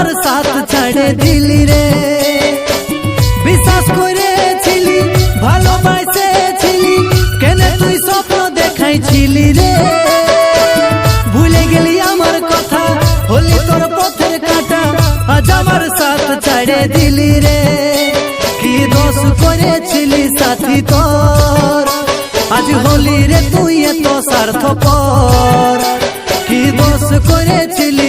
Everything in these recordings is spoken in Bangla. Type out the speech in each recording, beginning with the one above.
আমার সাথ ছাড়ে দিলি রে। বিশ্বাস করেছিলি, ভালোবাসেছিলি, কেন তুই স্বপ্ন দেখাইছিলি রে। ভুলে গেলি আমার কথা, হলি তোর পথের কাটা, আজ আমার সাথ ছাড়ে দিলি রে। কি দোষ করেছিলি সাথী তোর? আজ হলি রে তুই এত স্বার্থপর। কি দোষ করেছিলি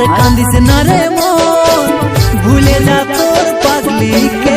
আর কান্দিস না রে মন। ভুলে যা তোর পাগলিকে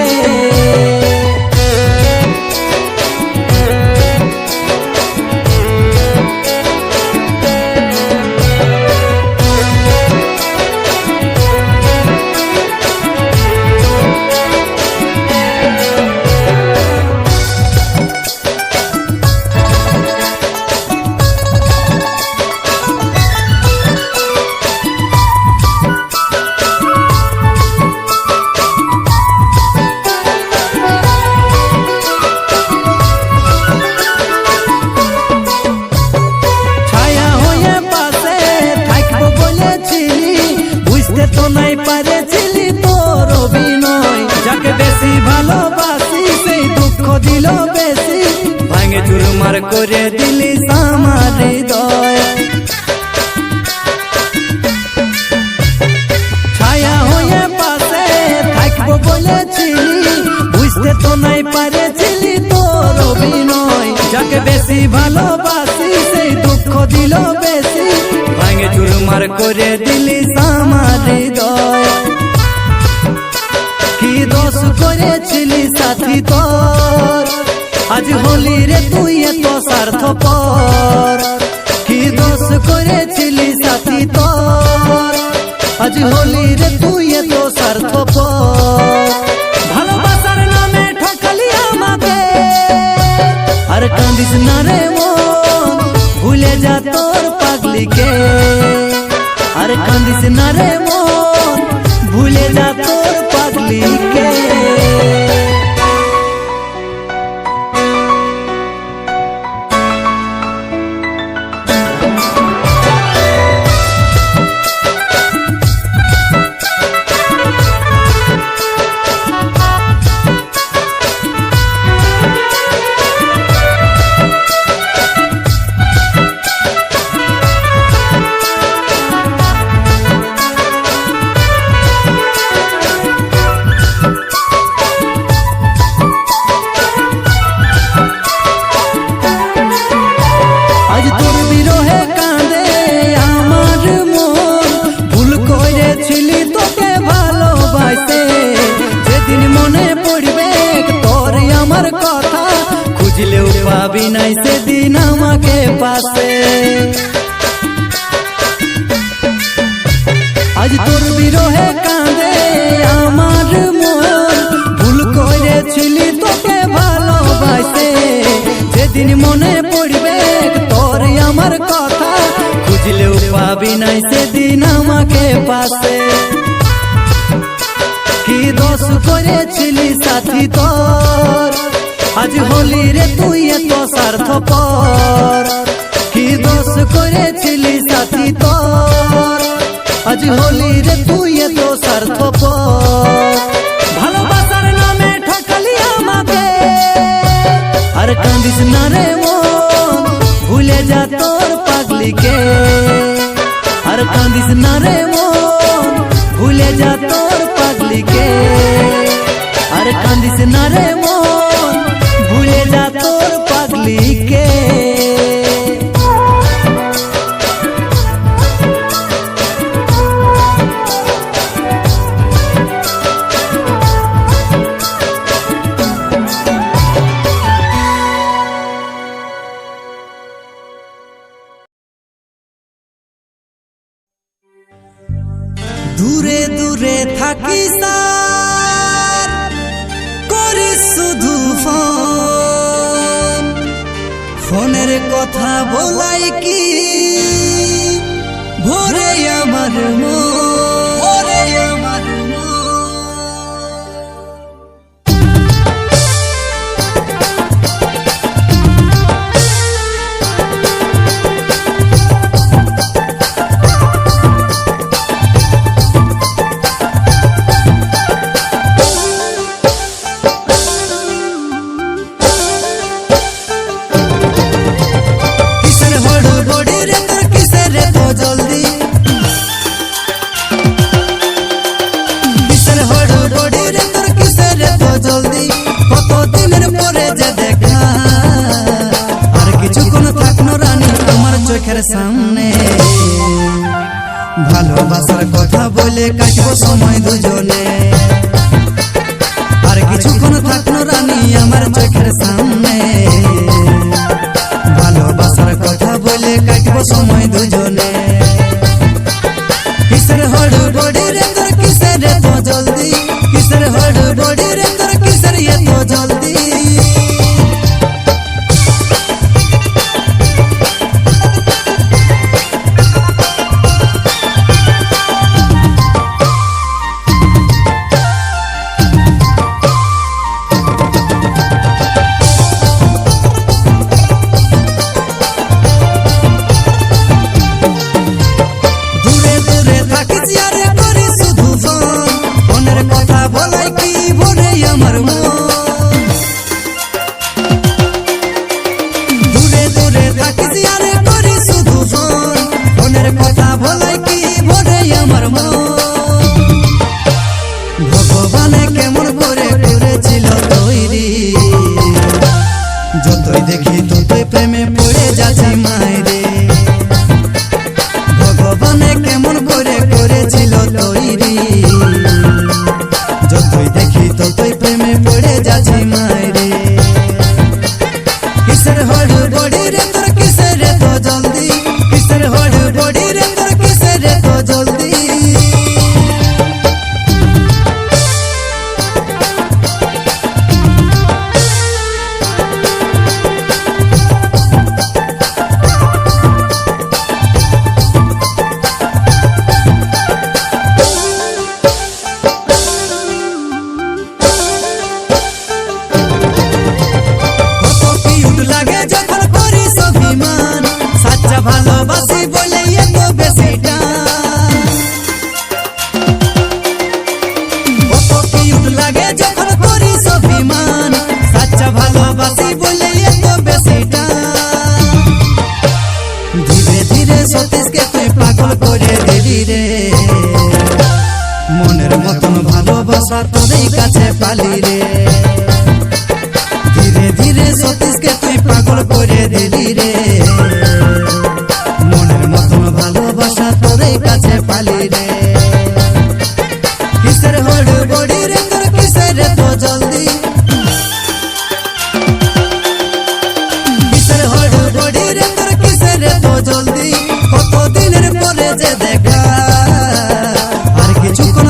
নাই পারেছিলি তোর অভিনয়। যাকে বেশি ভালোবাসি, সেই দুঃখ দিল বেশি। ভাঙে চুরমার করে দিলি আমার হৃদয় কি দোষ করেছিলি সাথী তোর? আজ হলি রে তুই এত স্বার্থপর। কি দোষ করেছিলি সাথী তোর? আজ হলি রে তুই এত স্বার্থপর। আর কান্দিস না রে মন ভুলে যা তোর পাগলিকে আর কান্দিস না রে মন ভুলে যা পাবি নাই সেদিন আমাকে পাশে। কি দোষ করেছিলি সাথী তোর? আজ হলি রে তুই এত স্বার্থপর। কি দোষ করেছিলি সাথী তোর? আজ হলি রে তুই এত স্বার্থপর। ভালোবাসার নামে ঠকালি আমাকে। আর কান্দিস না রে ভুলে যা তোর পাগলিকে। আর কান্দিস না রে মন ভুলে যা তোর পাগলিকে আর কান্দিস না রে মন ভুলে যা তোর পাগলিকে আমার মন চোখের সামনে ভালোবাসার কথা বলে কাটবো সময় দুজনে। আর কিছুক্ষণ থাকল রানী আমার চোখের সামনে। ভালোবাসার কথা বলে কাটবো সময় দুজনে। ভালোবাসি বলে এত বেশি কত কিউট লাগে যখন করিস সাচ্চা ভালোবাসি বলে এত বেশি ধীরে ধীরে সতীশকে তুই পাগল করে দিলি রে। মনের মতন ভালোবাসা তোরই কাছে পালি রে। ধীরে ধীরে সতীশকে তুই পাগল করে দিলি রে। জলদি? যে দেখা। আর কিছুক্ষণ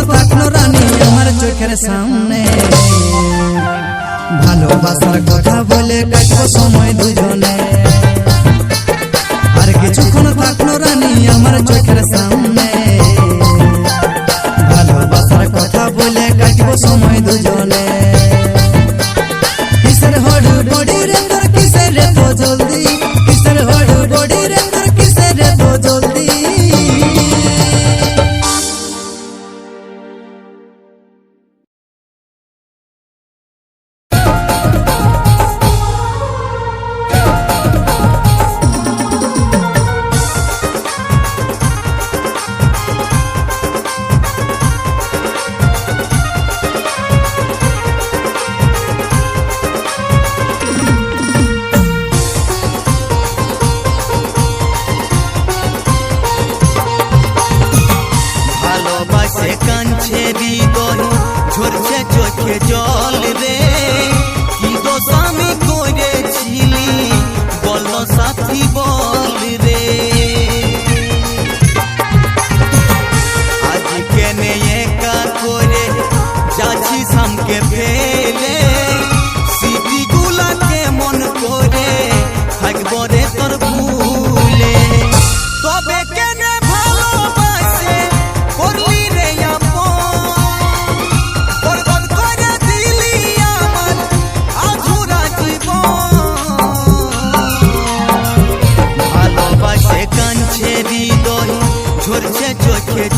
আমার চোখের সামনে। ভালোবাসার কথা বলে কাটবো সময় দুজনে। কাঞ্ছে হৃদয় ঝরছে চোখে জল রে। কি দোষ আমি করেছিলি? বল সাথী বল রে। চোখে জল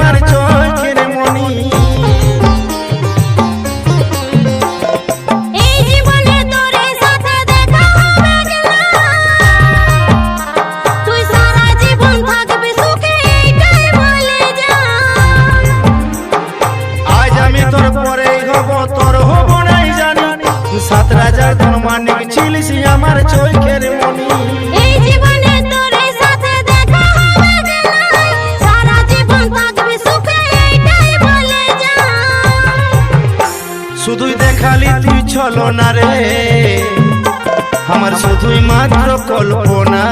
আমার চোখের মনি আমার কল্পনা